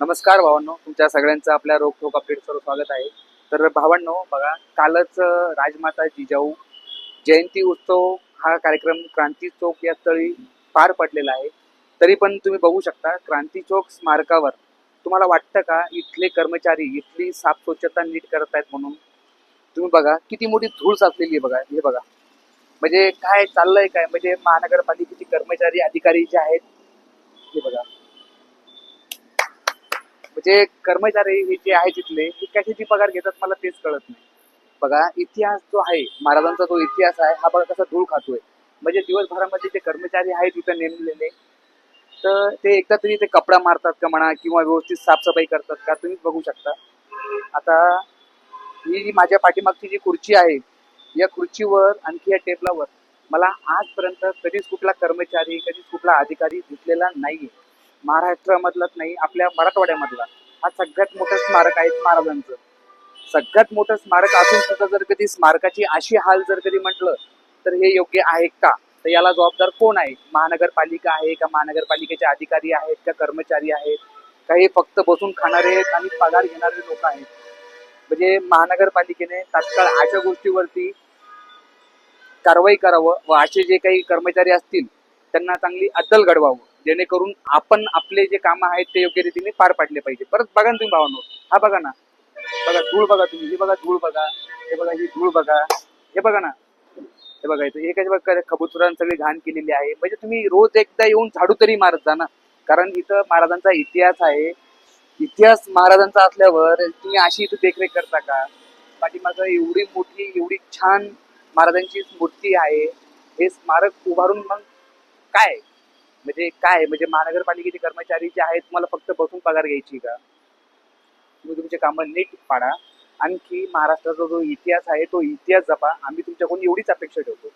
नमस्कार भावांनो तुमच्या सगळ्यांचं आपल्या रोखोक अपडेटसवर स्वागत आहे. तर भावांनो बघा कालच राजमाता जिजाऊ जयंती उत्सव हा कार्यक्रम क्रांती चौक या स्थळी पार पडलेला आहे. तरी पण तुम्ही बघू शकता क्रांती चौक स्मारकावर तुम्हाला वाटतं का इथले कर्मचारी इथली साफ स्वच्छता नीट करत आहेत म्हणून? तुम्ही बघा किती मोठी धूळ साचलेली आहे बघा हे बघा. म्हणजे काय चाललंय काय? म्हणजे महानगरपालिकेचे कर्मचारी अधिकारी जे आहेत हे बघा. म्हणजे कर्मचारी हे जे आहे तिथले ते कशाची पगार घेतात मला तेच कळत नाही. बघा इतिहास जो आहे महाराजांचा जो इतिहास आहे हा बघा कसा धूळ खातोय. म्हणजे दिवसभरामध्ये जे कर्मचारी आहेत तिथं नेमलेले तर ते एकदा तरी ते कपडा मारतात का म्हणा किंवा व्यवस्थित साफसफाई करतात का तुम्ही बघू शकता. आता ही जी माझ्या पाठीमागची जी खुर्ची आहे या खुर्चीवर आणखी या टेबलावर मला आजपर्यंत कधीच कुठला कर्मचारी कधीच कुठला अधिकारी दिसलेला नाहीये. महाराष्ट्रामधलाच नाही आपल्या मराठवाड्यामधला. हा सगळ्यात मोठं स्मारक आहे महाराजांचं. सगळ्यात मोठं स्मारक असून सुद्धा जर कधी स्मारकाची अशी हाल जर कधी म्हटलं तर हे योग्य आहे का? तर याला जबाबदार कोण आहे? महानगरपालिका आहे का महानगरपालिकेचे अधिकारी आहेत का कर्मचारी आहेत? का हे फक्त बसून खाणारे आहेत आणि पगार घेणारे लोक आहेत? म्हणजे महानगरपालिकेने तात्काळ अशा गोष्टीवरती कारवाई करावं व असे जे काही कर्मचारी असतील त्यांना चांगली अद्दल घडवावं. जेणेकरून आपण आपले जे कामं आहेत ते योग्य रीतीने पार पाडले पाहिजे. परत बघा ना तुम्ही भावांनो. हा बघा ना. बघा धूळ बघा तुम्ही. हे बघा धूळ बघा. हे बघा ही धूळ बघा. हे बघा ना. हे बघा इथं हे काय बघा खबुतरांनी सगळी घाण केलेली आहे. म्हणजे तुम्ही रोज एकदा येऊन झाडू तरी मारत जा ना. कारण इथं महाराजांचा इतिहास आहे. इतिहास महाराजांचा असल्यावर तुम्ही अशी इथं देखरेख करता का? पाठीमागं एवढी मोठी एवढी छान महाराजांची मूर्ती आहे. हे स्मारक उभारून मग काय? म्हणजे काय म्हणजे महानगरपालिकेचे कर्मचारी जे आहेत तुम्हाला फक्त बसून पगार घ्यायची का? तुम्ही तुमचे कामं नीट पाडा. आणखी महाराष्ट्राचा जो इतिहास आहे तो इतिहास जपा. आम्ही तुमच्याकडून एवढीच अपेक्षा ठेवतो.